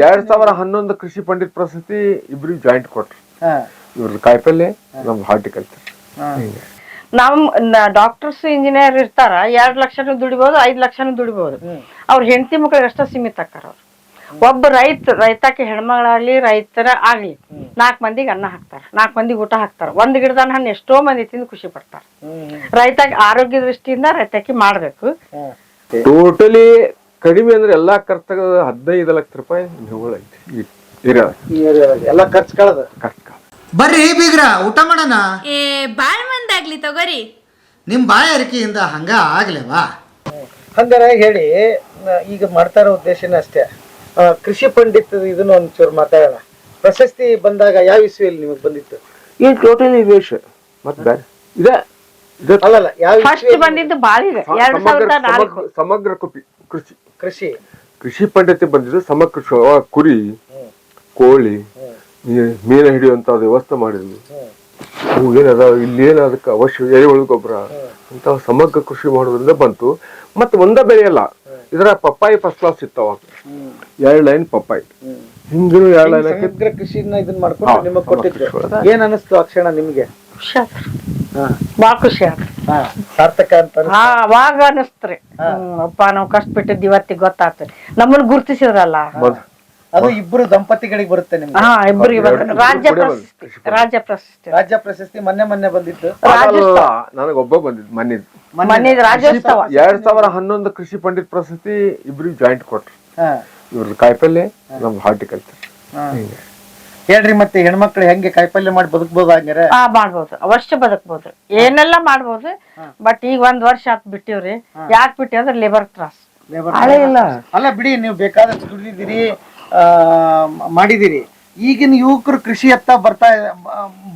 ಎರಡ್ ಸಾವಿರ ಹನ್ನೊಂದು ಕೃಷಿ ಪಂಡಿತ್ ಪ್ರಶಸ್ತಿ ಇಬ್ರಿಗೆ ಜಾಯಿಂಟ್ ಕೊಟ್ರು. ಹಾ. ಇವ್ರದ್ದು ಕಾಯಿಪಲ್ಲೆ ನಮ್ ಹಾರ್ಟಿಕಲ್ಚರ್ ಹಾ. ನಮ್ ಡಾಕ್ಟರ್ಸ್ ಇಂಜಿನಿಯರ್ ಇರ್ತಾರ ಎರಡ್ ಲಕ್ಷನು ದುಡಿಬಹುದು ಐದ್ ಲಕ್ಷನು ದುಡಿಬಹುದು ಅವ್ರ ಹೆಂಡತಿ ಮಕ್ಳಿಗೆ ಅಷ್ಟ ಸೀಮಿತ ಆಕಾರ ಅವ್ರು. ಒಬ್ಬ ರೈತ ರೈತಕ್ಕೆ ಹೆಣ್ಮಗಳಾಗ್ಲಿ ರೈತರ ಆಗ್ಲಿ ನಾಲ್ಕ್ ಮಂದಿಗೆ ಅನ್ನ ಹಾಕ್ತಾರ ನಾಲ್ಕ್ ಮಂದಿಗೆ ಊಟ ಹಾಕ್ತಾರ. ಒಂದ್ ಗಿಡದ ಹಣ್ಣು ಎಷ್ಟೋ ಮಂದಿ ತಿಂದು ಖುಷಿ ಪಡ್ತಾರ. ರೈತಾಗ ಆರೋಗ್ಯ ದೃಷ್ಟಿಯಿಂದ ರೈತಕ್ಕೆ ಮಾಡ್ಬೇಕು. ಟೋಟಲಿ ಕಡಿಮೆ ಅಂದ್ರೆ ಎಲ್ಲಾ ಖರ್ಚು ಹದಿನೈದು ಲಕ್ಷ ರೂಪಾಯಿ ನಿವ್ವಳ ಐತಿ. ಈ ಏರಿಯಾದ ಈ ಏರಿಯಾದಾಗ ಎಲ್ಲ ಖರ್ಚು ಕಳೆದ? ಖರ್ಚು ಬರ್ರಿ ಬೀಗ್ರ ಊಟ ಮಾಡೋಣ? ಏ ಬಾಳ್ ಮಂದಾಗ್ಲಿ ತಗೋರಿ. ನಿಮ್ಮ ಬಾಯಾರಿಕೆಯಿಂದ ಹಂಗ ಆಗ್ಲೇವಾ? ಹಂಗಾರ ಹೇಳಿ ನ- ಈಗ ಮಾಡ್ತಾರ ಉದ್ದೇಶನ ಉದ್ದೇಶನೇ ಅಷ್ಟೇ. ಆ, ಕೃಷಿ ಪಂಡಿತ್ ಇದನ್ನ ಒಂಚೂರು ಮಾತಾಡೋಣ. ಪ್ರಶಸ್ತಿ ಬಂದಾಗ ಯಾವ ಇಸ್ವಿಯಲ್ಲಿ ನಿಮಗೆ ಬಂದಿತ್ತು? ಈ ಟೋಟಲಿ ವೇಷ ಮತ್ ಬೇರೆ ಇದೆ. ಇದೆ. ಅಲ್ಲಲ್ಲ ಯಾವ ಫಸ್ಟ್ ಇಸ್ವಿಯಲ್ಲಿ? ಬಂದಿದ್ದು ಬಾಳಿಗ ಎರಡ್ ಸಮಗ್ರ ಸಾವಿರದ ನಾಲ್ಕು. ಸಮಗ್ರ- ಸಮಗ್ರ ಕೃಷಿ ಕೃಷಿ. ಕೃಷಿ. ಕೃಷಿ ಪದ್ಧತಿ ಬಂದಿದ್ದು ಸಮಗ್ರ ಕೃಷಿ ಅವಾಗ ಕುರಿ ಕೋಳಿ ಮೀನ ಹಿಡಿಯುವಂತ ವ್ಯವಸ್ಥೆ ಮಾಡಿದ್ವಿ. ಅವು ಏನದ ಇಲ್ಲಿ ಏನ ಅದಕ್ಕೆ ಅವಶ್ಯ ಎರೆಹುಳು ಗೊಬ್ಬರ ಅಂತ ಸಮಗ್ರ ಕೃಷಿ ಮಾಡೋದ್ರಿಂದ ಬಂತು. ಮತ್ತೆ ಒಂದ ಬೆಳೆ ಅಲ್ಲ. ಇದರ ಪಪ್ಪಾಯಿ ಫಸ್ಟ್ ಕ್ಲಾಸ್ ಇತ್ತು ಅವಾಗ ಎರಡು ಲೈನ್ ಪಪ್ಪಾಯಿ. ಹಿಂಗಿನ ಎರಡು ಲೈನ್ ಸಮಗ್ರ ಕೃಷಿನ ಇದನ್ನ ಮಾಡ್ಕೊಂಡು ನಿಮಗೆ ಕೊಟ್ಟಿದ್ರು. ಕೃಷಿ. ಏನ್ ಅನಿಸ್ತು ಆ ಕ್ಷಣ ನಿಮ್ಗೆ? ಖುಷಿ ಹಾ. ಖುಷಿ ಆತ್ರಿ ಹಾ ಸಾರ್ಥಕ ಅಂತ ಅನ್ಸ್ತು. ಹಾ ಅವಾಗ ಅನಸ್ತ್ರಿ. ಅಪ್ಪ ನಾವು ಕಷ್ಟ ಬಿಟ್ಟಿದ್ ಇವತ್ತಿಗೆ ಗೊತ್ತಾಗ್ತದೆ ನಮ್ಮನ್ನ ಗುರ್ತಿಸಿದ್ರಲ್ಲ? ಅದು ಇಬ್ಬರು ದಂಪತಿಗಳಿಗೆ ಬರುತ್ತೆ ನಿಮ್ಗೆ. ಹಾ ಇಬ್ಬರಿಗೆ ಎರಡು- ರಾಜ್ಯ ಪ್ರಶಸ್ತಿ ರಾಜ್ಯ ಪ್ರಶಸ್ತಿ. ರಾಜ್ಯ ಪ್ರಶಸ್ತಿ ಮೊನ್ನೆ ಮೊನ್ನೆ ಬಂದಿತ್ತು. ನನಗೊಬ್ಬ ನನಗ್ ಒಬ್ಬ ಬಂದಿದ್ ಮನೆ ರಾಜ್ಯೋತ್ಸವ. ಎರಡ್ ಸಾವಿರ ಹನ್ನೊಂದು ಕೃಷಿ ಪಂಡಿತ್ ಪ್ರಶಸ್ತಿ ಇಬ್ರಿಗೆ ಜಾಯಿಂಟ್ ಕೊಟ್ರು. ಇವ್ರ ಕಾಯಿಪಲ್ಲೆ ನಮ್ದು ಹಾರ್ಟಿಕಲ್ಚರ್ ಹಾ. ಹೇಳ್ರಿ ಮತ್ತೆ ಹೆಣ್ಮಕ್ಳು ಹೆಂಗೆ ಕಾಯಿಪಲ್ಯ ಮಾಡಿ ಬದುಕಬಹುದು ಹಂಗಾರೆ ಆ ಮಾಡ್ಬೋದು. ಅವಶ್ಯ ಬದುಕಬಹುದು ಏನೆಲ್ಲ ಮಾಡ್ಬೋದು ಬಟ್ ಈಗ ಒಂದ್ ವರ್ಷ ಆತ್ ಬಿಟ್ಟಿವ್ರಿ. ಯಾಕ್ ಬಿಟ್ಟಿ ಅಂದ್ರೆ ಲೇಬರ್ ತ್ರಾಸ್. ಹಳೆ ಇಲ್ಲ. ಅಲ್ಲ ಬಿಡಿ ನೀವು ಬೇಕಾದಷ್ಟು ದುಡಿದಿದ್ದೀರಿ. ಮಾಡಿದಿರಿ ಈಗಿನ ಯುವಕರು ಕೃಷಿ ಎತ್ತ ಬರ್ತಾ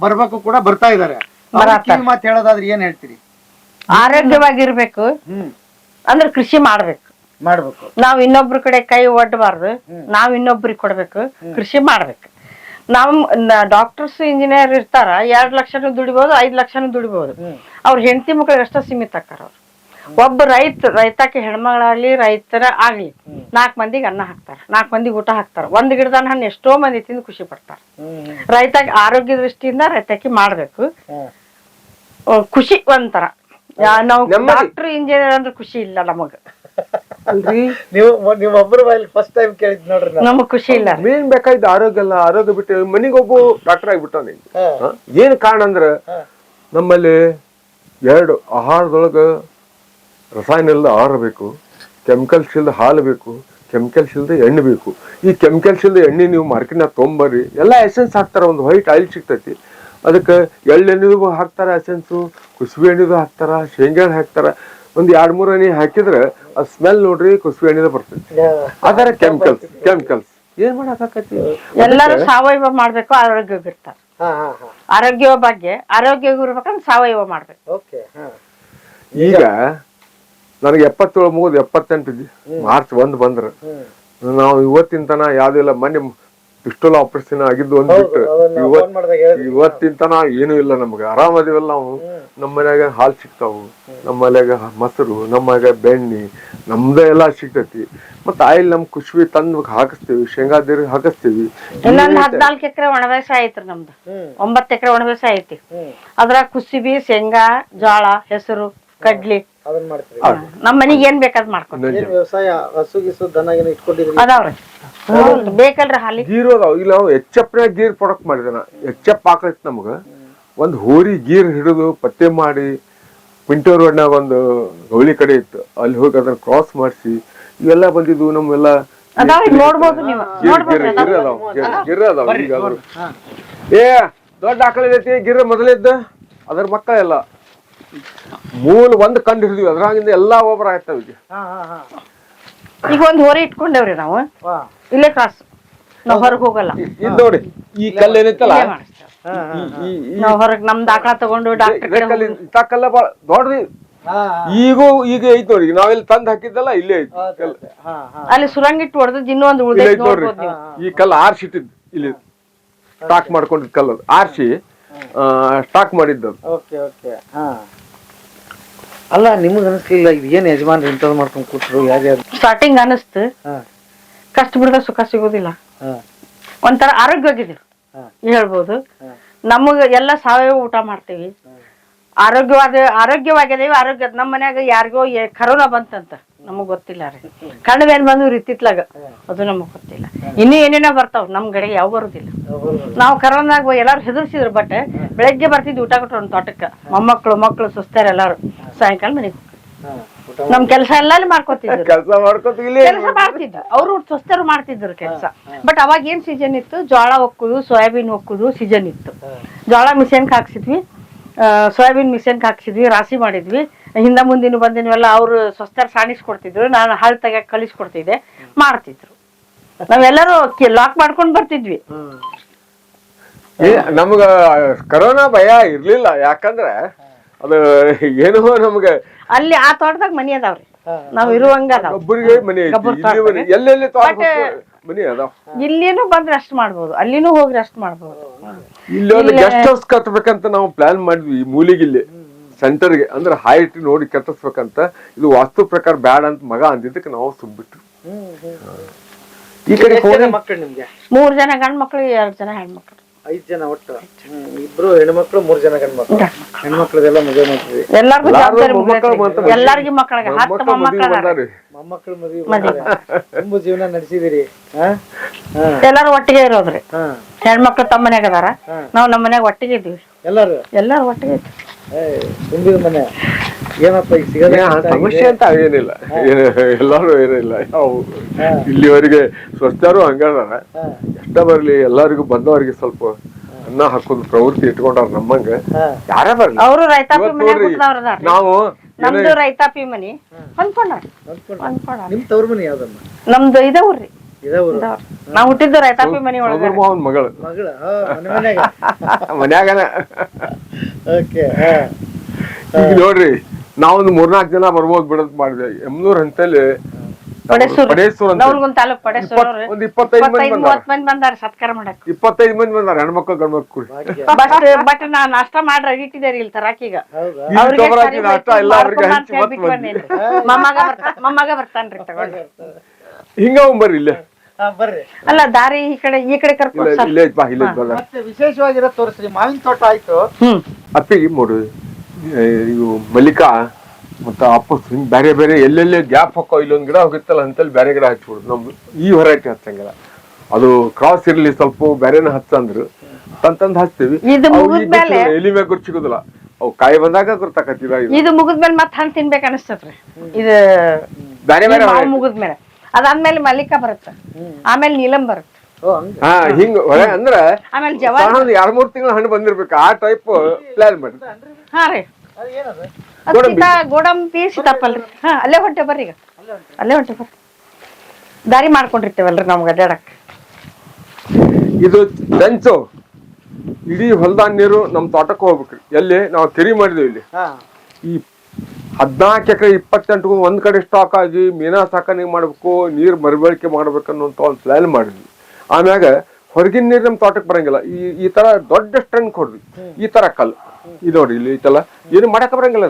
ಬರ್ಬೇಕು ಕೂಡ ಬರ್ತಾ ಇದಾರೆ ಮಾತು ಹೇಳೋದಾದ್ರೆ ಏನ್ ಹೇಳ್ತೀರಿ? ಆರೋಗ್ಯವಾಗಿರ್ಬೇಕು. ಅಂದ್ರೆ ಕೃಷಿ ಮಾಡ್ಬೇಕು. ಮಾಡ್ಬೇಕು. ನಾವ್ ಇನ್ನೊಬ್ರ ಕಡೆ ಕೈ ಒಡ್ಡಬಾರ್ದು ನಾವ್ ಇನ್ನೊಬ್ರಿಗೆ ಕೊಡ್ಬೇಕು. ಕೃಷಿ ಮಾಡ್ಬೇಕು. ನಮ್ ಡಾಕ್ಟರ್ಸ್ ಇಂಜಿನಿಯರ್ ಇರ್ತಾರ ಎರಡ್ ಲಕ್ಷನು ದುಡಿಬಹುದು ಐದ್ ಲಕ್ಷನು ದುಡಿಬಹುದು ಅವ್ರ ಹೆಂಡತಿ ಮಕ್ಳಿಗೆ ಅಷ್ಟ ಸೀಮಿತ ಅಕ್ಕಾರ ಅವ್ರು. ಒಬ್ಬ ರೈತ ರೈತಕ್ಕೆ ಹೆಣ್ಮಗಳಾಗ್ಲಿ ರೈತರ ಆಗ್ಲಿ ನಾಲ್ಕ್ ಮಂದಿಗೆ ಅನ್ನ ಹಾಕ್ತಾರ. ನಾಲ್ಕ್ ಮಂದಿಗೆ ಊಟ ಹಾಕ್ತಾರ. ಒಂದ್ ಗಿಡದ ಹಣ್ಣು ಎಷ್ಟೋ ಮಂದಿ ತಿಂದು ಖುಷಿ ಪಡ್ತಾರ. ರೈತಾಗ ಆರೋಗ್ಯ ದೃಷ್ಟಿಯಿಂದ ರೈತಕ್ಕೆ ಮಾಡ್ಬೇಕು. ಖುಷಿ ಒಂಥರ. ನಾವು ಡಾಕ್ಟರ್ ಇಂಜಿನಿಯರ್ ಅಂದ್ರೆ ಖುಷಿ ಇಲ್ಲ ನಮಗ. ನಮಗ್ ಖುಷಿ ಇಲ್ಲ. ಮೇನ್ ಬೇಕಾಯ್ತು ಆರೋಗ್ಯ ಅಲ್ಲ ಆರೋಗ್ಯ ಬಿಟ್ಟು ಮನಿಗೊಬ್ಬ ಒಬ್ಬ ಡಾಕ್ಟರ್ ಆಗಿಬಿಟ್ಟಾನೆ ಹಾ. ಏನ್ ಕಾರಣ ಅಂದ್ರ ನಮ್ಮಲ್ಲಿ ಎರಡು ಆಹಾರದೊಳಗ ರಸಾಯನ ಇಲ್ಲದ ಆಹಾರ ಬೇಕು ಕೆಮಿಕಲ್ಸ್ ಇಲ್ಲದ ಹಾಲು ಬೇಕು ಕೆಮಿಕಲ್ಸ್ ಇಲ್ಲದ ಎಣ್ಣೆ ಬೇಕು. ಈ ಕೆಮಿಕಲ್ಸ್ ಇಲ್ಲದ ಎಣ್ಣೆ ನೀವು ಮಾರ್ಕೆಟ್ನಾಗ ತೊಗೊಂಬರ್ರಿ ಎಲ್ಲ ಎಸೆನ್ಸ್ ಹಾಕ್ತಾರೆ ಒಂದು ವೈಟ್ ಆಯಿಲ್ ಸಿಗ್ತೈತಿ. ಅದಕ್ಕೆ ಎಳ್ಳೆಣ್ಣೆದು ಹಾಕ್ತಾರೆ ಎಸೆನ್ಸು ಕುಸುಬಿ ಎಣ್ಣೆದು ಹಾಕ್ತಾರೆ ಶೇಂಗಾ ಹಾಕ್ತಾರೆ. ಒಂದು ಎರಡು ಮೂರು ಎಣ್ಣೆ ಹಾಕಿದ್ರೆ ಆ ಸ್ಮೆಲ್ ನೋಡ್ರಿ ಕುಸುಬಿ ಎಣ್ಣೆದ ಬರ್ತೈತಿ. ಅದರ ಕೆಮಿಕಲ್ಸ್ ಕೆಮಿಕಲ್ಸ್ ಏನ್ ಮಾಡಕ್ಕಾಕತಿ ಎಲ್ಲರೂ ಸಾವಯವ ಮಾಡ್ಬೇಕು ಆರೋಗ್ಯ ಹಾ ಹಾ ಹಾ. ಆರೋಗ್ಯ ಬಗ್ಗೆ ಆರೋಗ್ಯ ಇರ್ಬೇಕಂದ್ರೆ ಸಾವಯವ ಮಾಡ್ಬೇಕು. ಓಕೆ ಈಗ ನನಗೆ ಎಪ್ಪತ್ತೇಳು ಮುಗಿದು ಎಪ್ಪತ್ತೆಂಟು ಮಾರ್ಚ್ ಒಂದು ಬಂದ್ರೆ. ನಾವು ಇವತ್ತಿನ ತನ ಯಾವ್ದಿಲ್ಲ ಮೊನ್ನೆ ಪಿಸ್ಟೋಲ್ ಆಪರೇಷನ್ ಆಗಿದ್ದು ಒಂದು ಬಿಟ್ಟು. ಇವತ್ತಿನ ತನ ಏನೂ ಇಲ್ಲ ನಮ್ಗೆ. ಆರಾಮದಿವಲ್ಲ ನಾವು. ನಮ್ಮ ಮನ್ಯಾಗ ಹಾಲು ಸಿಗ್ತಾವು. ನಮ್ಮ ಮನ್ಯಾಗ ಮೊಸರು ನಮ್ಮ ಮನ್ಯಾಗ ಬೆಣ್ಣೆ ನಮ್ದೇ ಎಲ್ಲ ಸಿಗ್ತೈತಿ. ಮತ್ತೆ ಆಯಿಲ್ ನಮ್ ಕುಶ್ವಿ ತಂದು ಹಾಕಿಸ್ತೀವಿ ಶೇಂಗಾ ದೇರಿ ಹಾಕಿಸ್ತೀವಿ. ಇನ್ನೊಂದು ಹದಿನಾಲ್ಕು ಎಕರೆ ಒಣಬೇಸ ಐತ್ರಿ ನಮ್ದು. ಒಂಬತ್ತು ಎಕರೆ ಒಣಬೇಸ ಐತಿ. ಅದ್ರಾಗ ಕುಸಿಬಿ ಶೇಂಗಾ ಜೋಳ ಹೆಸರು ಕಡ್ಲಿ ಅದನ್ನ ಮಾಡ್ತೀರಿ ನಮ್ಮ ಮನಿಗ್ ಏನ್ ಬೇಕಾದ್ ಮಾಡ್ಕೊಂಡು ಏನ್ ವ್ಯವಸಾಯ ಹಸು ಗಿಸು ದನ ಏನ ಇಟ್ಕೊಂಡಿದ್ರಿ ಅದಾವ್ರಿ ಬೇಕಲ್ರಿ ಹಾಲಿ. ಗೀರು ಅದಾವ. ಇಲ್ಲ ನಾವು ಎಚ್ ಎಫ್ನಾಗ ಗೀರ್ ಪ್ರಾಡಕ್ಟ್ ಮಾಡಿದೆ ನಾ ಎಫ್ ಹಾಕೈತಿ ನಮ್ಗ ಒಂದ್ ಹೋರಿ ಗೀರ್ ಹಿಡಿದು ಪತ್ತೆ ಮಾಡಿ ಪಿಂಟೋ ರೋಡ್ನಾಗ ಒಂದು ಗೌಳಿ ಕಡೆ ಇತ್ತು. ಅಲ್ಲಿ ಹೋಗಿ ಅದನ್ನ ಕ್ರಾಸ್ ಮಾಡಿಸಿ ಇವೆಲ್ಲ ಬಂದಿದ್ವು ನಮ್ಮೆಲ್ಲ ಅದಾವ್ರಿ ನೋಡ್ಬೋದು ನೀವು. ಗಿರ್ ಗಿರ್ ಗಿರ್ ಅದಾವ. ಗಿರ್ ಅದಾವ ಈಗ ಅದ್ರ ಏ ದೊಡ್ಡ ಆಕಳ ಐತಿ ಗಿರ್ ಮೊದಲಿದ್ದ. ಅದ್ರ ಮಕ್ಕಳೆಲ್ಲ ಮೂಲ ಒಂದ್ ಕಂಡು ಹಿಡಿದ್ವಿ ಅದ್ರಾಗಿಂದ ಎಲ್ಲಾ ಒಬ್ಬರ ಆಯ್ತಾವ ಈಗ. ಹಾ ಹಾ ಹಾ. ಈಗ ಒಂದ್ ಹೊರೆ ಇಟ್ಕೊಂಡೇವ್ರಿ ನಾವು. ಇಲ್ಲೇ ಕ್ರಾಸ್ ನಾವ್ ಹೊರಗ್ ಹೋಗಲ್ಲ. ಇದ್ ನೋಡಿ ಈ ಕಲ್ಲು ಏನೈತಲ್ಲ ಇಲ್ಲೇ ಮಾಡಿಸ್ತೇವೆ. ಈ- ಈ- ಈ ನಾವ್ ಹೊರಗ್ ನಮ್ ದಾಖಲಾ ತಗೊಂಡು ಡಾಕ್ಟರ್ ಇದೇ ಕಲ್ಲು ಇಂಥ ಕಲ್ಲ ಬಾಳ ದೊಡ್ಡದು ಈಗೂ ಈಗ ಐತ್ ನೋಡಿ ನಾವೆಲ್ಲಿ ತಂದ್ ಹಾಕಿದ್ದಲ್ಲ ಇಲ್ಲೇ ಐತಿ ಕಲ್ಲು. ಹಾ ಹಾ. ಅಲ್ಲಿ ಸುರಂಗಿಟ್ಟು ಹೊಡೆದ್ ಇನ್ನೂ ಒಂದು ಇಲ್ಲೇ ಐತ್ ನೋಡ್ರಿ. ನೋಡ್ಬೋದು ನೀವು. ಈ ಕಲ್ಲು ಆರ್ಸಿಟ್ಟಿದ್ ಇಲ್ಲಿ ಸ್ಟಾಕ್ ಮಾಡ್ಕೊಂಡಿದ್ ಕಲ್ಲು ಆರ್ಸಿ ಸ್ಟಾಕ್ ಮಾಡಿದ್ದು. Okay okay. ಹಾ. ಅಲ್ಲ ನಿಮ್ಗೆ ಅನಿಸ್ಲಿಲ್ಲ ಇದು ಏನ್ ಯಜಮಾನ್ರು ಇಂಥದ್ದು ಮಾಡ್ಕೊಂಡು ಕೂತ್ರು ಯಾರ್ಯಾರು ಸ್ಟಾರ್ಟಿಂಗ್ ಅನಿಸ್ತು. ಹಾ. ಕಷ್ಟ ಬಿಡದ ಸುಖ ಸಿಗೋದಿಲ್ಲ. ಹಾ. ಒಂಥರ ಆರೋಗ್ಯವಾಗಿದ್ದೀವಿ. ಹೇಳ್ಬೋದು. ನಮಗೆ ಎಲ್ಲ ಸಾವಯವ ಊಟ ಮಾಡ್ತೀವಿ. ಆರೋಗ್ಯವಾದ ಆರೋಗ್ಯವಾಗಿದ್ದೀವಿ ಆರೋಗ್ಯ ನಮ್ಮ ಮನ್ಯಾಗ ಯಾರಿಗೋ ಎ- ಕರೋನಾ ಬಂತಂತ. ನಮಗ್ ಗೊತ್ತಿಲ್ಲ ರೀ. ಕಣ್ಣು ಬಂದ್ ಬಂದು ಇತ್ತಿತ್ಲಾಗ ಅದು ನಮಗ್ ಗೊತ್ತಿಲ್ಲ. ಇನ್ನೂ ಏನೇನೋ ಬರ್ತಾವ್ ನಮ್ ಗಡಿಗೆ ಯಾವ ಬರುದಿಲ್ಲ. ನಾವು ಕರೋನಾಗ ಎಲ್ಲಾರು ಹೆದರ್ಸಿದ್ರು ಬಟ್ ಬೆಳಗ್ಗೆ ಬರ್ತಿದ್ವಿ ಊಟ ಕೊಟ್ರು ಒಂದ್ ತೋಟಕ್ಕ. ಮೊಮ್ಮಕ್ಳು ಮಕ್ಳು ಸುಸ್ತಾರ ಎಲ್ಲಾರು. ಸಾಯಂಕಾಲ ಮನೆಗೆ ನಮ್ ಕೆಲಸ ಎಲ್ಲ ಮಾಡ್ಕೊತಿದ್ರು. ಕೆಲಸ ಅವರು ಸ್ವಸ್ಥರು ಮಾಡ್ತಿದ್ರು ಕೆಲಸ. ಬಟ್ ಅವಾಗ ಏನ್ ಸೀಸನ್ ಇತ್ತು? ಜೋಳ ಒಕ್ಕುದು ಸೋಯಾಬೀನ್ ಒಕ್ಕುದು ಸೀಸನ್ ಇತ್ತು. ಜೋಳ ಮಿಷನ್ಗೆ ಹಾಕ್ಸಿದ್ವಿ. ಸೋಯಾಬೀನ್ ಮಿಷನ್ಗೆ ಹಾಕ್ಸಿದ್ವಿ ರಾಶಿ ಮಾಡಿದ್ವಿ. ಹಿಂದ ಮುಂದಿನ ಬಂದಿನವೆಲ್ಲ ಅವರು ಸ್ವಸ್ಥರ ಸಾಣಿಸ್ಕೊಡ್ತಿದ್ರು ನಾನು ಹಾಳು ತೆಗ್ಯಾಕ ಕಲಿಸ್ಕೊಡ್ತಿದ್ದೆ ಮಾಡ್ತಿದ್ರು. ನಾವೆಲ್ಲರೂ ಲಾಕ್ ಮಾಡ್ಕೊಂಡು ಬರ್ತಿದ್ವಿ. ನಮ್ಗ ಕರೋನಾ ಭಯ ಇರ್ಲಿಲ್ಲ ಯಾಕಂದ್ರೆ ಅದು ಏನೋ ನಮ್ಗೆ ಅಲ್ಲಿ ಆ ತೋಟದಾಗ ಮನಿ ಅದಾವ್ರಿ. ನಾವ್ ಇರುವಂಗ ಎಲ್ಲೆಲ್ಲಿ ಮನೆ ಅದಾವ ಇಲ್ಲಿನೂ ಬಂದ್ರೆ ರೆಸ್ಟ್ ಮಾಡ್ಬೋದು ಅಲ್ಲಿನೂ ಹೋಗಿ ರೆಸ್ಟ್ ಮಾಡ್ಬೋದು. ಇಲ್ಲಿ ಒಂದು ಗೆಸ್ಟ್ ಹೌಸ್ ಕಟ್ಬೇಕಂತ ನಾವು ಪ್ಲಾನ್ ಮಾಡಿದ್ವಿ ಈ ಮೂಲಿಗಿಲ್ಲಿ ಸೆಂಟರ್ಗೆ ಅಂದ್ರೆ ಹೈಟ್ ನೋಡಿ ಕಟ್ಟಿಸ್ಬೇಕಂತ. ಇದು ವಾಸ್ತು ಪ್ರಕಾರ ಬ್ಯಾಡ ಅಂತ ಮಗ ಅಂದಿದ್ದಕ್ಕೆ ನಾವು ಸುಬ್ಬಿಟ್ಟು ಈ ಕಡೆ ಮಕ್ಕಳು ನಿಮ್ಗೆ? ಮೂರ್ ಜನ ಗಂಡ್ ಮಕ್ಳು ಎರಡ್ ಜನ ಹೆಣ್ಮಕ್ಳು. ಐದ್ ಜನ ಒಟ್ಟು. ಇಬ್ರು ಹೆಣ್ಮಕ್ಳು ಮೂರ್ ಜನ ಗಂಡ್ಮಕ್ಳು. ಹೆಣ್ಮಕ್ಳದೆಲ್ಲ ಮದುವೆ ಮಾಡ್ತೀವಿ. ಎಲ್ಲಾರ್ಗು ಎಲ್ಲಾರು ಜವಾಬ್ದಾರಿ ಮೊಮ್ಮಕ್ಕಳು ಮುಗ್ದೈತಿ. ಮಾತ್ರ ಎಲ್ಲಾರ್ಗಿ ಮಕ್ಕಳಿಗೆ ಹತ್ತು ಮೊಮ್ಮಕ್ಕಳು ಮದುವೆ ಮೊಮ್ಮಕ್ಕಳ ಮೊಮ್ಮಕ್ಳು ಮದುವೆ. ತುಂಬಾ ಜೀವನ ನಡೆಸಿದಿರಿ. ಹಾ? ಹಾ. ಎಲ್ಲಾರು ಒಟ್ಟಿಗೆ ಇರೋದ್ರಿ. ಹಾ. ಹೆಣ್ಮಕ್ಳು ತಮ್ಮ ಮನ್ಯಾಗ ಅದಾರ. ನಾವ್ ನಮ್ಮ ಮನ್ಯಾಗ ಒಟ್ಟಿಗೆ ಇದ್ವಿ. ಎಲ್ಲಾರು? ಎಲ್ಲಾರು ಒಟ್ಟಿಗೆ ಇದ್ವಿ. ಏ, ತುಂಬಿದ ಮನೆ. ಏನಪ್ಪ ಈಗ ಸಿಗದ ಸಮಸ್ಯೆ ಅಂತ ಏನಿಲ್ಲ. ಏನು ಎಲ್ಲಾರು ಏನಿಲ್ಲ. ಇಲ್ಲಿವರೆಗೆ ಸ್ವಸ್ಥರು ಹಂಗಾರ. ಎಷ್ಟ ಬರ್ಲಿ ಎಲ್ಲರಿಗೂ ಬಂದವರಿಗೆ ಸ್ವಲ್ಪ ಅನ್ನ ಹಾಕೋದು ಪ್ರವೃತ್ತಿ ಇಟ್ಕೊಂಡವ್ರ ನಮ್ಮಂಗ. ಯಾರೇ ಬರ್ಲಿ. ಅವರು ರೈತಾಪಿ ಮನೆ ಮನ್ಯಾಗ ನೋಡ್ರಿ, ಕೂತ್ನವ್ರ ಅದಾರ ನಾವು ನಮ್ದು ರೈತಾಪಿ ಮನಿ. ಹೊಂದ್ಕೊಂಡಾರ. ನಿಮ್ ತವ್ರ ಮನೆ ಯಾವ್ದಮ್ಮ? ನಮ್ದು ಇದೇ ಊರ್ರಿ. ನಾವು. ಹುಟ್ಟಿದ್ದು ರೈತಾಪಿ ಮನಿ ಒಳಗ ಮಾವನ್ ಮಗಳು. ಮನ್ಯಾಗನ. ಈಗ ನೋಡ್ರಿ ನಾವೊಂದು ಮೂರ್ನಾಲ್ಕು ಜನ ಬರ್ಬೋದು ಬಿಡೋದ್ ಮಾಡಿದೆ. ಎಮ್ನೂರ್ ಅಂತಲ್ಲಿ ಒಂದ್ ಇಪ್ಪತ್ತೈದು ಮಂದಿ ಬಂದಾರ. ಮೂವತ್ ಮಂದಿ ಬಂದಾರ ಸತ್ಕಾರ ಮಾಡಕ್. ಇಪ್ಪತ್ತೈದು ಮಂದಿ ಬಂದಾರ ಹೆಣ್ಮಕ್ಳು ಗಂಡ್ಮಕ್ಳು ಬಟ್ ಬಟ್ ನಾ ನಾಷ್ಟ ಮಾಡ್ರ ರೆಡಿ ಇಟ್ಟಿದ್ದಾರೆ ಇಲ್ಲಿ ತರಾಕೀಗ. ಮೊಮ್ಮಗ ಮೊಮ್ಮಗ ಬರ್ತಾನ್ರಿ ತಗೊಳ್ಳಿ. ಹಿಂಗ ಬರ್ರಿ ಇಲ್ಲೇ. ಅಲ್ಲ ದಾರಿ ಈ ಕಡೆ ಈ ಕಡೆ ಕರ್ಕೊಂಡು ವಿಶೇಷವಾಗಿರೋ ತೋರಿಸ್ರಿ ಮಾವಿನ ತೋಟ ಆಯ್ತು. ಅಪ್ಪಿಗೆ ನೋಡು ಏ, ಇವು ಮಲ್ಲಿಕಾ. ಮತ್ತ ಅಪ್ಪಸ್ ಹಿಂಗ್ ಬೇರೆ ಬೇರೆ ಎಲ್ಲೆಲ್ಲಿ ಗ್ಯಾಪ್ ಹಾಕೋ ಇಲ್ಲೊಂದ್ ಗಿಡ ಹೋಗಿತ್ತಲ್ಲ ಅಂತೇಳಿ ಬೇರೆ ಗಿಡ ಹಚ್ಬಿಡುದು ನಮ್ದು ಈ ವೆರೈಟಿ ಹಚ್ಚಂಗಿಲ್ಲ. ಅದು ಕ್ರಾಸ್ ಇರ್ಲಿ ಸ್ವಲ್ಪ ಬೇರೆನ ಹಚ್ಚಂದ್ರು. ತಂತಂದ್ ಹಚ್ತೀವಿ. ಎಲಿ ಮ್ಯಾಗ ಸಿಗೋದಿಲ್ಲ ಅವು ಕಾಯಿ ಬಂದಾಗ ಗುರ್ತಾಕತ್ತಿದ ಇದು ಮುಗಿದ ಮುಗಿದ್ಮೇಲೆ ಮತ್ತೆ ಹಣ್ಣು ತಿನ್ಬೇಕು ಅನಿಸ್ತತ್ರಿ ಇದು ಬೇರೆ ಬೇರೆ. ಮುಗಿದ್ಮೇಲೆ ಅದಾದ್ಮೇಲೆ ಮಲ್ಲಿಕ ಬರುತ್ತೆ. ಆಮೇಲೆ ನೀಲಂ ಬರುತ್ತೆ. ಹಾ ಹಿಂಗ ಹೊಳೆ ಅಂದ್ರ ಆಮೇಲೆ ಜವಾರಿ ಎರಡ್ ಮೂರ್ ತಿಂಗಳ ಹಣ್ಣು ಬಂದಿರ್ಬೇಕು. ಆ ಟೈಪ್ ಪ್ಲಾನ್ ಮಾಡಿ. ಹಾ ರೀ. ಅದು ಏನದು? ಅದ್ ಸೀತಾ ಗೋಡಂಬಿ. ಸೀತಾಫಲ್ ರೀ ಹಾ ಅಲ್ಲೇ ಹೊಂಟೆ ಬರ್ರಿ ಈಗ. ಅಲ್ಲೇ ಹೊಂಟೆ ಬರ್ರಿ. ದಾರಿ ಮಾಡ್ಕೊಂಡಿರ್ತೇವಲ್ರಿ ನಮ್ಗೆ ಅಡ್ಯಾಡಕ್. ಇದು ಲಂಚು ಇಡೀ ಹೊಲ್ದಾನ್ ನೀರು ನಮ್ ತೋಟಕ್ಕೆ ಹೋಗ್ಬೇಕ್ರಿ. ಎಲ್ಲಿ? ನಾವು ಕೆರಿ ಮಾಡಿದ್ವಿ ಇಲ್ಲಿ. ಹಾ. ಈ ಹದಿನಾಲ್ಕು ಎಕರೆ ಇಪ್ಪತ್ತೆಂಟು ಒಂದ್ ಕಡೆ ಸ್ಟಾಕ್ ಆಗಿ ಮೀನಾ ಸಾಕಾಣಿಕೆ ಮಾಡ್ಬೇಕು ನೀರ್ ಮರುಬಳಕೆ ಮಾಡ್ಬೇಕು ಅನ್ನೋಂತ ಒಂದು ಪ್ಲಾನ್ ಮಾಡಿದ್ವಿ. ಆಮ್ಯಾಗ ಹೊರಗಿನ ನೀರ್ ನಮ್ ತೋಟಕ್ಕೆ ಬರಂಗಿಲ್ಲ. ಈ ಈ ತರ ದೊಡ್ಡ ಸ್ಟ್ರೆಂಗ್ ಕೊಡ್ವಿ ಈ ತರ ಕಲ್ಲು. ಇದು ನೋಡಿ ಇಲ್ಲಿ ಐತಲ್ಲ? ಏನು ಮಾಡಕ್ಕೆ ಬರಂಗಿಲ್ಲ.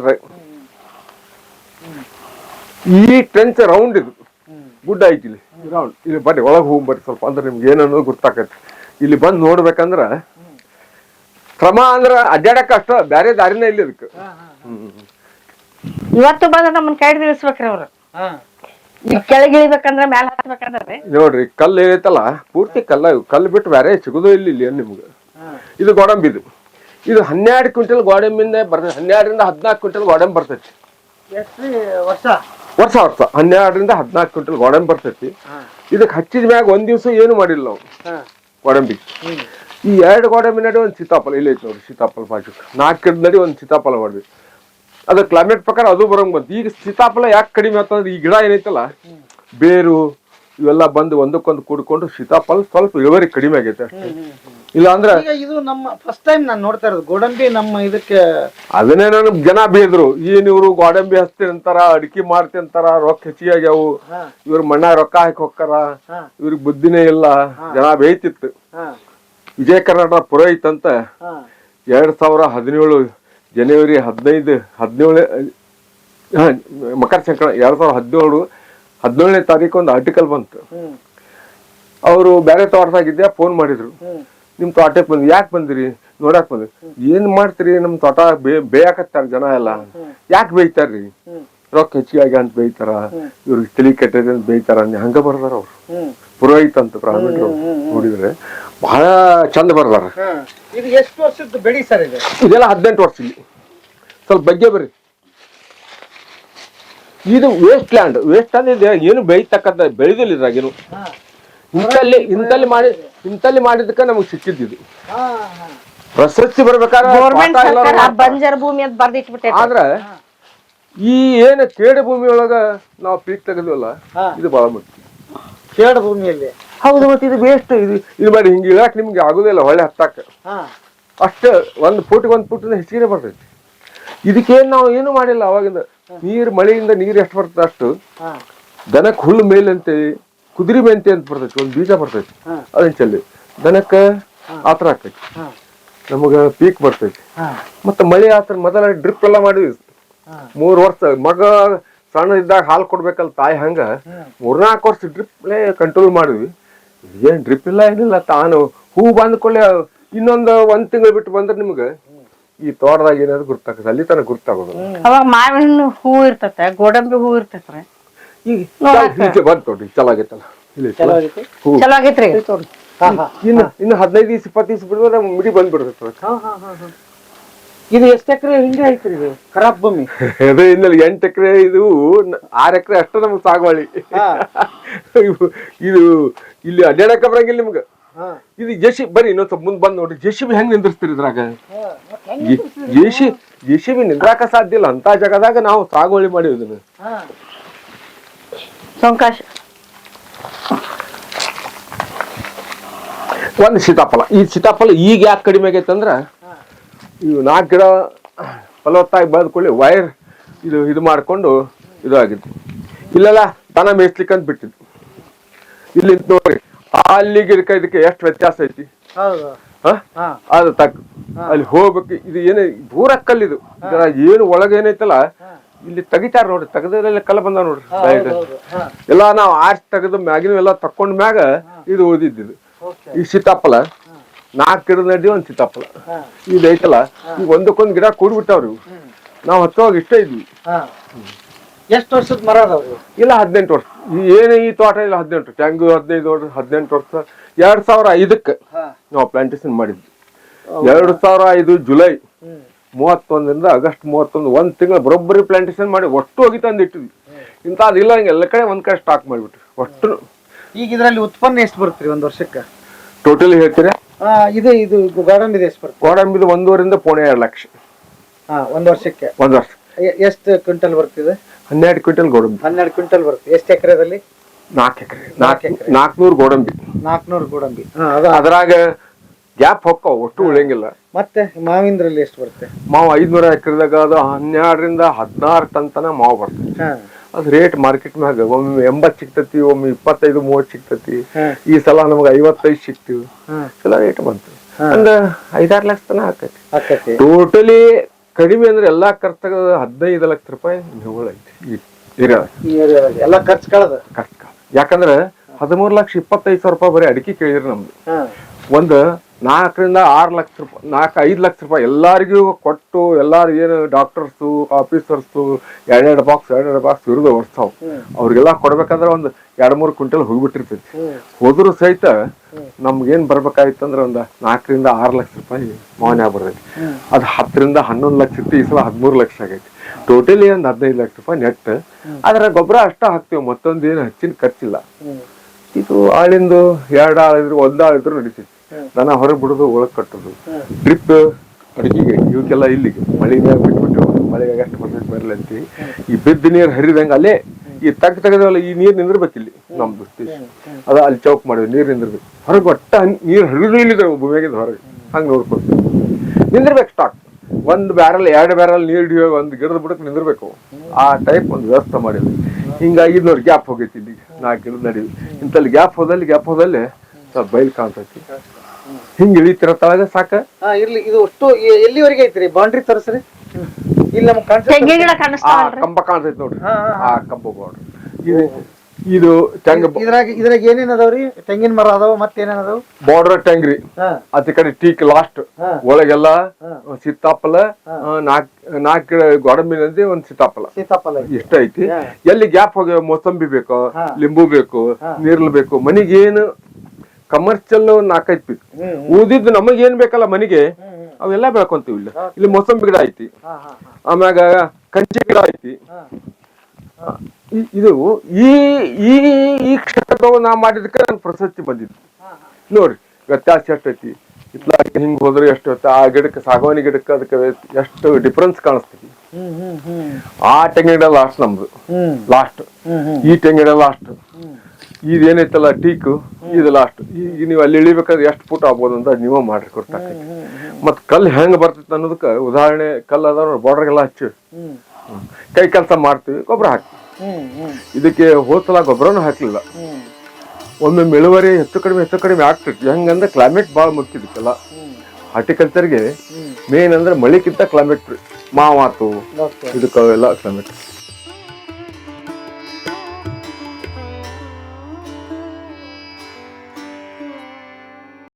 ಈ ಟ್ರೆಂಚ್ ರೌಂಡ್ ಇದು. ಗುಡ್ಡ ಐತಿ ಇಲ್ಲಿ. ರೌಂಡ್ ಇಲ್ಲಿ ಬರ್ರಿ ಒಳಗೆ ಹೋಗಿ ಬರ್ರಿ ಸ್ವಲ್ಪ. ಅಂದ್ರೆ ನಿಮ್ಗೆ ಏನನ್ನೋದು ಗೊತ್ತಾಕೈತಿ ಇಲ್ಲಿ ಬಂದು ನೋಡ್ಬೇಕಂದ್ರ ಕ್ರಮ ಅಂದ್ರ ಅಡ್ಡಾಡಕ್ ಅಷ್ಟ ಬ್ಯಾರೆ ದಾರಿನೇ ಇಲ್ಲ ಇದಕ್ಕೆ. ಹ್ಮ್ ಇವತ್ತು ಬಂದ್ರೆ ನಮ್ಮನ್ನ ಕೈ ಇಳಿಸ್ಬೇಕ್ರಿ ಅವ್ರು. ಹಾ. ಈಗ ಕೆಳಗೆ ಇಳಿಬೇಕಂದ್ರ ಮ್ಯಾಲ ಹತ್ಬೇಕಂದ್ರೆ ನೋಡ್ರಿ ಕಲ್ಲು ಐತಲ್ಲ? ಪೂರ್ತಿ ಕಲ್ಲ ಕಲ್ಲು ಬಿಟ್ಟು ಬೇರೆ ಸಿಗೋದು ಇಲ್ಲಿ ಇಲ್ಲಿ ನಿಮ್ಗೆ. ಇದು ಗೋಡಂಬಿ ಇದು. ಇದು ಹನ್ನೆರಡು ಕ್ವಿಂಟಲ್ ಗೋಡಂಬಿಂದ ಬರ್ತದೆ. ಹನ್ನೆರಡರಿಂದ ಹದಿನಾಲ್ಕು ಕ್ವಿಂಟಲ್ ಗೋಡಂಬಿ ಬರ್ತೈತಿ. ವರ್ಷ? ವರ್ಷ ವರ್ಷ. ಹನ್ನೆರಡರಿಂದ ಹದಿನಾಲ್ಕು ಕ್ವಿಂಟಲ್ ಗೋಡಂಬಿ ಬರ್ತೈತಿ. ಇದಕ್ಕೆ ಹಚ್ಚಿದ ಮ್ಯಾಗ ಒಂದ್ ದಿವಸ ಏನು ಮಾಡಿಲ್ಲ ನಾವು ಗೋಡಂಬಿ. ಈ ಎರಡು ಗೋಡಂಬಿ ನಡಿ ಒಂದು ಸೀತಾಫಲ ಇಲ್ಲ ಐತಿ ನೋಡಿ ಸೀತಾಫಲ ಬಾಜು ನಾಲ್ಕು ನಡಿ ಒಂದು ಸೀತಾಫಲ ಮಾಡಿದ್ವಿ ಅದು ಕ್ಲೈಮೇಟ್ ಪ್ರಕಾರ ಅದು ಬರಂಗ್ ಬಂತು. ಈಗ ಸೀತಾಫಲ ಯಾಕೆ ಕಡಿಮೆ ಆತಂದ್ರೆ ಈ ಗಿಡ ಏನೈತಲ್ಲ? ಬೇರು ಇವೆಲ್ಲ ಬಂದು ಒಂದಕ್ಕೊಂದು ಕೂಡ್ಕೊಂಡು ಸೀತಾಫಲ ಸ್ವಲ್ಪ ಇಳುವರಿ ಕಡಿಮೆ ಆಗೈತೆ. ಅಷ್ಟೇ ಇಲ್ಲ ಅಂದ್ರೆ ಈಗ ಇದು ನಮ್ಮ ಫಸ್ಟ್ ಟೈಮ್ ನಾನು ನೋಡ್ತಾ ಇರೋದು ಗೋಡಂಬಿ ನಮ್ಮ ಇದಕ್ಕೆ ಅದನ್ನೇ ನಮ್ಗೆ ಜನ ಬೇದ್ರು ಏನ್ ಇವ್ರು ಗೋಡಂಬಿ ಹಸ್ತಿ ಅಂತಾರ ಅಡಿಕೆ ಮಾರ್ತಿ ಅಂತಾರ ರೊಕ್ಕ ಹೆಚ್ಚಿಗೆ ಆಗ್ಯಾವು. ಇವ್ರ ಮಣ್ಣ ರೊಕ್ಕ ಹಾಕಿ ಹೋಗ್ತಾರ. ಇವ್ರಿಗೆ ಬುದ್ಧಿನೇ ಇಲ್ಲ. ಜನ ಬೇಯ್ತಿತ್ತು. ವಿಜಯ ಕರ್ನಾಟಕ ಪುರೋಹಿತ್ ಅಂತ ಎರಡ್ ಸಾವಿರ ಹದಿನೇಳು ಜನವರಿ ಹದಿನೈದು ಹದಿನೇಳು ಮಕರ ಸಂಕ್ರಾಂತಿ ಎರಡ್ ಸಾವಿರದ ಹದಿನೇಳು ಹದಿನೇಳನೇ ತಾರೀಕು ಒಂದು ಆರ್ಟಿಕಲ್ ಬಂತು. ಅವರು ಬೇರೆ ತೋಟದಾಗಿದ್ದೆ ಫೋನ್ ಮಾಡಿದ್ರು. ನಿಮ್ ತೋಟಕ್ಕೆ ಬಂದ್ರಿ ಯಾಕೆ ಬಂದಿರಿ? ನೋಡಕ್ ಬಂದ್ರಿ ಏನ್ ಮಾಡ್ತೀರಿ? ನಮ್ ತೋಟ ಬೇ ಬೇಯಾಕತ್ತಾರ ಜನ ಎಲ್ಲ. ಯಾಕೆ ಬೇಯ್ತಾರ್ರಿ? ರೊಕ್ಕ ಹೆಚ್ಚಿಗೆ ಆಗಿ ಅಂತ ಬೇಯ್ತಾರ. ಇವ್ರಿಗೆ ತಲೆ ಕೆಟ್ಟದೆ ಅಂತ ಬೇಯ್ತಾರ ಹಂಗ ಬರ್ದಾರ ಅವ್ರು. ಪುರೋಹಿತ ಅಂತ ಬ್ರಾಹ್ಮಣರು ನೋಡಿದ್ರೆ ಬಹಳ ಚಂದ ಬರ್ದಾರ. ಇದೆಲ್ಲ ಹದಿನೆಂಟು ವರ್ಷ ಇಲ್ಲಿ. ಸ್ವಲ್ಪ ಬಗ್ಗೆ ಬರ್ರಿ. ಇದು ವೇಸ್ಟ್ ಲ್ಯಾಂಡ್ ವೇಸ್ಟ್ ಅಂದ್ರೆ ಏನು ಬೆಳಿತಕ್ಕಂಥ ಬೆಳೆದಿಲ್ಲ ಇದ್ರಾಗೇನು. ಇಂತಲ್ಲಿ ಇಂತಲ್ಲಿ ಮಾಡಿ ಇಂತಲ್ಲಿ ಮಾಡಿದಕ್ಕೆ ನಮಗೆ ಸಿಕ್ಕಿದ್ದು ಪ್ರಶಸ್ತಿ ಬರ್ಬೇಕಾದ್ರೆ. ಬಂಜರ್ ಭೂಮಿ ಅಂತ ಬರ್ದಿಟ್ಬಿಟ್ಟೆ ಆದ್ರ ಈ ಏನು ಕೇಡ ಭೂಮಿ ಒಳಗ ನಾವು ಪೀಕ್ ತೆಗೆದ್ವಲ್ಲ. ಇದು ಬಹಳ ಮುಖ್ಯ. ಕೇಡ ಭೂಮಿಯಲ್ಲಿ. ಹೌದು ಮತ್ತೆ ಇದು ವೇಸ್ಟ್ ಇದು ಇದು ಮಾಡಿ ಹಿಂಗೆ ಇಳಾಕ್ ನಿಮ್ಗೆ ಆಗುದಿಲ್ಲ ಹೊಳೆ ಹತ್ತಾಕ ಹಾ. ಅಷ್ಟ ಒಂದು ಫುಟ್ಗೆ ಒಂದು ಫುಟ್ ಹೆಚ್ಚಿಗೆ ಬರ್ತೈತಿ. ಇದಕ್ಕೇನ್ ನಾವು ಏನು ಮಾಡಿಲ್ಲ ಅವಾಗಿಂದ ನೀರ್ ಮಳೆಯಿಂದ ನೀರ್ ಎಷ್ಟು ಬರ್ತದೆ ಅಷ್ಟು ದನಕ್ ಹುಲ್ ಹುಲ್ಲು ಮೇಲಂತೆ ಕುದುರೆ ಮೆಂತೆ ಅಂತ ಬರ್ತೈತಿ ಒಂದು ಬೀಜ ಬರ್ತೈತಿ. ಅದನ್ನ ಚೆಲ್ಲಿ ದನಕ್ಕ ಆತರ ಆಕೈತಿ. ನಮಗ ಪೀಕ್ ಬರ್ತೈತಿ. ಮತ್ತ ಮಳೆ ಆತರ ಮೊದಲ ಡ್ರಿಪ್ ಎಲ್ಲ ಮಾಡಿದ್ವಿ. ಮೂರ್ ವರ್ಷ ಮಗ ಸಣ್ಣ ಇದ್ದಾಗ ಹಾಲು ಕೊಡ್ಬೇಕಲ್ಲ ತಾಯಿ ಹಂಗ ಮೂರ್ನಾಲ್ಕು ವರ್ಷ ಡ್ರಿಪ್ಲೇ ಕಂಟ್ರೋಲ್ ಮಾಡಿದ್ವಿ. ಏನ್ ಡ್ರಿಪ್ ಇಲ್ಲ ಏನಿಲ್ಲ ತಾನು ಹೂ ಬಂದ್ಕೊಳ್ಳೆ ಇನ್ನೊಂದು ಒಂದ್ ತಿಂಗಳು ಬಿಟ್ಟು ಬಂದ್ರೆ ನಿಮ್ಗೆ ಈ ತೋಟದಾಗ ಏನಾದ್ರು ಗುರ್ತಾಕ ಅಲ್ಲಿ ತನಕ ಗುರ್ತಾಗೋದು ಅವಾಗ ಮಾವಿನ ಹಣ್ಣು ಹೂ ಇರ್ತತೆ ಗೋಡಂಬಿ ಹೂ ಇರ್ತೈತ್ರಿ. ಈಗ ನೋಡಾಕ. ಬಂತು ಬಂದ್ ನೋಡ್ರಿ ಚಲೋ ಆಗೈತಲ್ಲ ಇಲ್ಲಿ ಹೂ ಚಲೋ ಆಗೈತ್ರಿ ಇನ್ನು ಇನ್ನು ಹದಿನೈದು ದಿವಸ ಇಪ್ಪತ್ತು ದಿವಸ ಬಿಡುವ ನಮ್ಗೆ ಮಿಡಿ ಬಂದ್ಬಿಡ್ತೈತೆ ಇದು ಎಷ್ಟು ಎಕರೆ ಹಿಂಗೆ ಐತ್ರಿ ಇದು ಖರಾಬ್ ಭೂಮಿ? ಅದೇ ಇನ್ನಲ್ಲಿ ಎಂಟು ಎಕರೆ ಇದು ನ- ಆರ್ ಎಕರೆ ಅಷ್ಟೇ ನಮ್ಗೆ ಸಾಗುವಳಿ. ಇವು- ಇದು ಇಲ್ಲಿ ಅಡ್ಡಾಡಕ ಬರಂಗಿಲ್ಲ ನಿಮ್ಗೆ. ಇದು ಜೆಸಿ ಬರಿ ಇನ್ನೊಂದ್ ಸ್ವಲ್ಪ ಮುಂದ್ ಬಂದ್ ನೋಡ್ರಿ. ಜೆಸಿಬಿ ಹೆಂಗ್ ನಿಂದಿರ್ತೀರಿ ಇದ್ರಾಗ? ಜೆಸಿ ಜೆಸಿಬಿ ನಿಂದ್ರಾಕ ಸಾಧ್ಯ ಇಲ್ಲ. ಅಂತ ಜಾಗದಾಗ ನಾವು ಸಾಗುವಳಿ ಮಾಡಿವಿ ಇದನ್ನ ಸೋಂಕಾಶ. ಒಂದ್ ಸೀತಾಫಲ. ಈ ಸೀತಾಫಲ ಈಗ ಯಾಕೆ ಕಡಿಮೆ ಆಗೈತೆ ಅಂದ್ರ ಇವು ನಾಲ್ಕು ಗಿಡ ಫಲವತ್ತಾಗಿ ಬೆಳೆದ್ಕೊಳ್ಳಿ ವೈರ್ ಇದು ಇದು ಮಾಡ್ಕೊಂಡು ಇದು ಆಗಿತ್ತು ಇಲ್ಲೆಲ್ಲ ದನ ಮೇಯಿಸ್ಲಿಕ್ಕಂತ ಬಿಟ್ಟಿದ್ದು ಇಲ್ಲಿ ನೋಡ್ರಿ. ಅಲ್ಲಿಗೆ ಇದಕ್ಕೆ ಇದಕ್ಕೆ ಎಷ್ಟು ವ್ಯತ್ಯಾಸ ಐತಿ? ಹೌದು. ಅದು ತಕ್ಕ ಅಲ್ಲಿ ಹೋಗ್ಬೇಕು ಇದು ಏನೇ ದೂರ ಕಲ್ಲಿದು ಇದರ ಏನು ಒಳಗೆ ಏನೈತಲ್ಲ ಇಲ್ಲಿ ತೆಗಿತಾರ ನೋಡ್ರಿ ತೆಗೆದ್ರೆ ಕಲ್ಲ ಬಂದ ನೋಡ್ರಿ ಎಲ್ಲ ನಾವು ಆರ್ಚ್ ತೆಗೆದು ಮ್ಯಾಗಿನ ಎಲ್ಲ ತಕೊಂಡ್ ಮ್ಯಾಗ ಇದು ಓದಿದ್ದು ಈ ಸೀತಾಫಲ ನಾಲ್ಕು ಗಿಡದ ನಡಿ ಒಂದ್ ಸೀತಾಫಲ. ಹಾ. ಇದು ಐತಲ್ಲ ಈಗ ಒಂದಕ್ಕೊಂದು ಗಿಡ ಕೂಡ್ಬಿಟ್ಟಾವ್ರಿ. ನಾವು ಹತ್ತುವಾಗ ಇಷ್ಟ ಇದ್ವಿ. ಎಷ್ಟು ವರ್ಷದ ಮರ ಅದಾವ್ರಿ ಇಲ್ಲ ಹದಿನೆಂಟು ವರ್ಷ. ಏನೇ ಈ ತೋಟ ಇಲ್ಲ ಹದಿನೆಂಟು ಟ್ಯಾಂಗು ಹದಿನೈದು ವರ್ಷ ಹದಿನೆಂಟು ವರ್ಷ. ಎರಡ್ ಸಾವಿರ ಐದಕ್ಕೆ ನಾವು ಪ್ಲಾಂಟೇಶನ್ ಮಾಡಿದ್ವಿ. ಎರಡು ಸಾವಿರ ಐದು ಜುಲೈ ಮೂವತ್ತೊಂದರಿಂದ ಆಗಸ್ಟ್ ಮೂವತ್ತೊಂದು ಒಂದು ತಿಂಗಳು ಬರೋಬ್ಬರಿ ಪ್ಲಾಂಟೇಶನ್ ಮಾಡಿ ಒಟ್ಟು ಹೋಗಿ ತಂದು ಇಟ್ಟಿದ್ವಿ. ಇಂಥ ಅದಿಲ್ಲ ಹಂಗೆ ಎಲ್ಲ ಕಡೆ ಒಂದ್ ಕಡೆ ಸ್ಟಾಕ್ ಮಾಡಿಬಿಟ್ರಿ ಒಟ್ಟು ಈಗ ಇದರಲ್ಲಿ ಉತ್ಪನ್ನ ಎಷ್ಟು ಬರುತ್ತೆ ಒಂದು ವರ್ಷಕ್ಕೆ? ಟೋಟಲಿ ಹೇಳ್ತೀರಾ? ಇದೆ ಇದು ಇದೆ ಎಷ್ಟು ಬರುತ್ತೆ ಗೋಡಂಬಿದು ಒಂದೂವರಿಂದ ಪೋಣೆ ಎರಡು ಲಕ್ಷ. ಹಾಂ ಒಂದು ವರ್ಷಕ್ಕೆ. ಒಂದು ವರ್ಷ. ಎಷ್ಟು ಕ್ವಿಂಟಲ್ ಬರ್ತಿದೆ? ಹನ್ನೆರಡು ಕ್ವಿಂಟಲ್ ಗೋಡಂಬಿ. ಹನ್ನೆರಡು ಕ್ವಿಂಟಲ್ ಬರುತ್ತೆ. ಎಷ್ಟು ಎಕರೆದಲ್ಲಿ? ನಾಲ್ಕು ಎಕರೆ. ನಾಲ್ಕು ಎಕರೆ. ನಾಲ್ಕುನೂರು ಗೋಡಂಬಿ. ನಾಲ್ಕುನೂರು ಗೋಡಂಬಿ. ಹಾ ಅದ ಅದ್ರಾಗ ಗ್ಯಾಪ್ ಹೊಕ್ಕಾವ ಒಟ್ಟು ಉಳಿಯಂಗಿಲ್ಲ. ಮತ್ತೆ ಮಾವಿಂದ್ರಲ್ಲಿ ಎಷ್ಟು ಬರುತ್ತೆ? ಮಾವು ಐದ್ನೂರ ಎಕರೆದಾಗ ಅದು ಹನ್ನೆರಡರಿಂದ ಹದಿನಾರು ಟನ್ ತನ ಮಾವು ಬರ್ತದೆ. ಹಾ. ಅದು ರೇಟ್ ಮಾರ್ಕೆಟ್ ಮ್ಯಾಗ ಒಮ್ಮೆ ಎಂಬತ್ ಸಿಗ್ತತಿ ಒಮ್ಮೆ ಇಪ್ಪತ್ತೈದು ಮೂವತ್ತು ಸಿಗ್ತತಿ. ಹಾ. ಈ ಸಲ ನಮಗೆ ಐವತ್ತೈದು ಸಿಕ್ತಿವಿ ಹಾ. ಎಲ್ಲ ರೇಟ್ ಬಂತು. ಒಂದು ಐದಾರು ಲಕ್ಷ ತನ ಆಕೈತಿ ಆಕತಿ ಟೋಟಲಿ ಕಡಿಮೆ ಅಂದ್ರೆ ಎಲ್ಲಾ ಖರ್ಚು ಹದಿನೈದು ಲಕ್ಷ ರೂಪಾಯಿ ನಿವ್ವಳ ಐತಿ ಈ ಏರಿಯಾದ ಈ ಏರಿಯಾದಲ್ಲಿ ಎಲ್ಲ ಖರ್ಚು ಕಳೆದ? ಖರ್ಚು ಯಾಕಂದ್ರೆ ಹದಿಮೂರು ಲಕ್ಷ ಇಪ್ಪತ್ತೈದು ಸಾವಿರ ರೂಪಾಯಿ ಬರೀ ಅಡಿಕೆ ಕೇಳಿದ್ರಿ ನಮ್ದು. ಒಂದು ನಾಲ್ಕರಿಂದ ಆರು ಲಕ್ಷ ರೂಪಾಯಿ ನಾಲ್ಕು ಐದು ಲಕ್ಷ ರೂಪಾಯಿ ಎಲ್ಲರಿಗೂ ಕೊಟ್ಟು ಎಲ್ಲರೂ ಏನು ಡಾಕ್ಟರ್ಸು ಆಫೀಸರ್ಸು ಎರಡೆರಡು ಬಾಕ್ಸ್ ಎರಡೆರಡು ಬಾಕ್ಸ್ ಇರೋದು ಓಡಿಸ್ತಾವ್ ಅವ್ರಿಗೆಲ್ಲ ಕೊಡ್ಬೇಕಂದ್ರೆ ಒಂದು ಎರಡು ಮೂರು ಕ್ವಿಂಟಲ್ ಹೋಗ್ಬಿಟ್ಟಿರ್ತೈತಿ. ಹೋದರೂ ಸಹಿತ ನಮ್ಗೇನು ಬರ್ಬೇಕಾಯ್ತು ಅಂದ್ರೆ ಒಂದು ನಾಲ್ಕರಿಂದ ಆರು ಲಕ್ಷ ರೂಪಾಯಿ ಮಾವನ್ಯ ಬರ್ತೈತಿ. ಅದು ಹತ್ತರಿಂದ ಹನ್ನೊಂದು ಲಕ್ಷ ಇತ್ತು ಈ ಸಲ ಹದಿಮೂರು ಲಕ್ಷ ಆಗೈತಿ. ಟೋಟಲಿ ಒಂದು ಹದಿನೈದು ಲಕ್ಷ ರೂಪಾಯಿ ನೆಟ್ ಆದ್ರೆ ಗೊಬ್ಬರ ಅಷ್ಟ ಹಾಕ್ತೀವಿ ಮತ್ತೊಂದು ಏನು ಹೆಚ್ಚಿನ ಖರ್ಚಿಲ್ಲ. ಇದು ಆಳಿಂದು ಎರಡು ಆಳಿದ್ರು ಒಂದು ಆಳಿದ್ರು ಆಳು ನಡೀತೈತಿ. ದನ ಹೊರಗೆ ಬಿಡೋದು ಒಳಗೆ ಕಟ್ಟೋದು. ಡ್ರಿಪ್ ಅಡಿಗೆಗೆ ಇವಕ್ಕೆಲ್ಲ ಇಲ್ಲಿಗೆ. ಮಳೆಗೆ ಬಿಟ್ಬಿಟ್ಟು ಮಳೆಗೆ ಅಷ್ಟು ಪರ್ಸೆಂಟ್ ಬರಲಿ ಅಂತ ಈ ಬಿದ್ದ ನೀರು ಹರಿದಂಗೆ ಅಲ್ಲೇ ಈ ತಗ್ ತೆಗೆದವಲ್ಲ ಈ ನೀರು ನಿಂದಿರ್ಬೇಕು ಇಲ್ಲಿ ನಮ್ದು ಅದ ಅಲ್ಲಿ ಚೌಕ್ ಮಾಡಿ ನೀರು ನಿಂದಿರ್ಬೇಕು. ಹೊರಗೆ ಒಟ್ಟ ನೀರು ನೀರ್ ಹರಿದು ಇಲ್ಲಿದ್ರೆ ಭೂಮಿಗೆ ಹೊರಗೆ. ಹಂಗೆ ನೋಡ್ಕೊಳ್ತೀವಿ. ನಿಂದಿರ್ಬೇಕು ಸ್ಟಾಕ್ ಒಂದು ಬ್ಯಾರಲ್ ಎರಡು ಬ್ಯಾರಲ್ ನೀರು ಹಿಡಿಯೋ ಒಂದು ಗಿಡದ ಬಿಡಕ್ಕೆ ನಿಂದಿರ್ಬೇಕು. ಆ ಟೈಪ್ ಒಂದು ವ್ಯವಸ್ಥೆ ಮಾಡಿದ್ವಿ. ಹಿಂಗಾಗಿ ಇನ್ನೊಂದು ಗ್ಯಾಪ್ ಹೋಗೈತಿ ಇಲ್ಲಿ ನಾಲ್ಕು ಗಿಡದ ನಡೀವಿ. ಇಂಥಲ್ಲಿ ಗ್ಯಾಪ್ ಹೋದಲ್ಲಿ ಗ್ಯಾಪ್ ಹೋದಲ್ಲಿ ಸ್ವಲ್ಪ ಬಯಲು ಕಾಣ್ತೈತಿ. ಹಿಂಗ್ ಇಳಿತಿರೋ ತಳಗ ಸಾಕ? ಹಾ ಇರ್ಲಿ. ಇದು ಅಷ್ಟು ಎ- ಎಲ್ಲಿವರೆಗೆ ಐತ್ರಿ? ಬೌಂಡ್ರಿ ತೋರಿಸ್ರಿ. ಇಲ್ಲಿ ನಮ್ಗೆ ಕಾಣಿಸುತ್ತೆ ತೆಂಗಿನ ಗಿಡ ಆ ಕಾಣಿಸ್ತಾವಲ್ರಿ ಕಂಬ ಕಾಣ್ತೈತಿ ನೋಡ್ರಿ. ಹಾ, ಹಾ, ಆ ಕಂಬ ಬೌಂಡ್ರಿ ಇದು ಇದು ತೆಂಗ ಇದ್ರಾಗ ಇದ್ರಾಗ ಏನೇನ್ ಅದಾವ್ರಿ ತೆಂಗಿನ ಮರ ಅದಾವ ಮತ್ತೇನೇನ್ ಅದಾವ? ಬಾರ್ಡರ್ ಟೆಂಗ್ರಿ ಹಾ. ಆಚೆ ಕಡೆ ಟೀಕ್ ಲಾಸ್ಟ್ ಹಾ. ಒಳಗೆಲ್ಲ ಸೀತಾಫಲ ನಾಕ್ ನಾಲ್ಕು ಗೋಡಂಬಿನಂದಿ ಒಂದ್ ಸೀತಾಫಲ ಸೀತಾಫಲ ಐತಿ. ಇಷ್ಟ ಐತಿ. ಎಲ್ಲಿ ಗ್ಯಾಪ್ ಹೋಗ್ಯಾವ ಮೋಸಂಬಿ ಬೇಕು ಹಾ. ಲಿಂಬು ಬೇಕು ನೀರ್ಲ್ ಬೇಕು ಮನಿಗೇನು ಕಮರ್ಷಿಯಲ್ ನಾಲ್ಕೈದು ಪೀಸ್ ಉಳಿದಿದ್ದು ಏನ್ ಬೇಕಲ್ಲ ಮನೆಗೆ ಅವೆಲ್ಲ ಬೆಳ್ಕೊಂತೀವಿ ಇಲ್ಲಿ. ಇಲ್ಲಿ ಮೋಸಂಬಿ ಗಿಡ ಐತಿ. ಆಮ್ಯಾಗ ಕಂಚಿ ಗಿಡ ಐತಿ. ಇದು ಈ ಈ ಈ ಕ್ಷೇತ್ರವು ನಾ ಮಾಡಿದಕ್ಕೆ ನನ್ ಪ್ರಶಸ್ತಿ ಬಂದಿತ್ತು ನೋಡ್ರಿ ವ್ಯತ್ಯಾಸ ಎಷ್ಟೈತಿ. ಇತ್ಲಾಗ ಹಿಂಗ್ ಹೋದ್ರೆ ಎಷ್ಟು ಆ ಗಿಡಕ್ಕೆ ಸಾಗವಾನಿ ಗಿಡಕ್ಕೆ ಅದಕ್ಕೆ ಎಷ್ಟು ಡಿಫ್ರೆನ್ಸ್ ಕಾಣಿಸ್ತೈತಿ. ಹ್ಮ್ ಆ ತೆಂಗಿನ ಗಿಡ ಲಾಸ್ಟ್ ನಮ್ದು. ಲಾಸ್ಟ್ ಈ ತೆಂಗಿನ ಗಿಡ ಲಾಸ್ಟ್ ಇದೇನೈತಲ್ಲ ಟೀಕು? ಇದು ಲಾಸ್ಟ್ ಈಗ ನೀವು ಅಲ್ಲಿ ಇಳಿಬೇಕಾದ್ರೆ ಎಷ್ಟು ಫುಟ್ ಆಗ್ಬೋದು ಅಂತ ನೀವು ಮಾಡ್ರಿ ಕೊಡ್ತಾರೆ ಮತ್ ಕಲ್ಲು ಹೆಂಗ್ ಬರ್ತೈತೆ ಅನ್ನೋದಕ್ಕೆ ಉದಾಹರಣೆ ಕಲ್ಲು ಅದಾವ ಬಾರ್ಡರ್ಗೆಲ್ಲ ಹಚ್ಚಿ. ಕೈ ಕೆಲಸ ಮಾಡ್ತೀವಿ ಗೊಬ್ಬರ ಹಾಕಿ. ಇದಕ್ಕೆ ಹೋದ್ಸಲ ಗೊಬ್ಬರನೂ ಹಾಕ್ಲಿಲ್ಲ. ಒಮ್ಮೆ ಇಳುವರಿ ಹೆಚ್ಚು ಕಡಿಮೆ ಹೆಚ್ಚು ಕಡಿಮೆ ಆಗ್ತೈತಿ. ಹೆಂಗಂದ್ರೆ ಕ್ಲೈಮೇಟ್ ಭಾಳ ಮುಖ್ಯ ಇದಕ್ಕೆಲ್ಲ ಹಾರ್ಟಿಕಲ್ಚರ್ಗೆ ಮೇನ್ ಅಂದ್ರೆ ಮಳಿಕ್ಕಿಂತ ಕ್ಲೈಮೇಟ್ ಮಾವಾತು ಇದಕ್ಕೆಲ್ಲ ಕ್ಲೈಮೇಟ್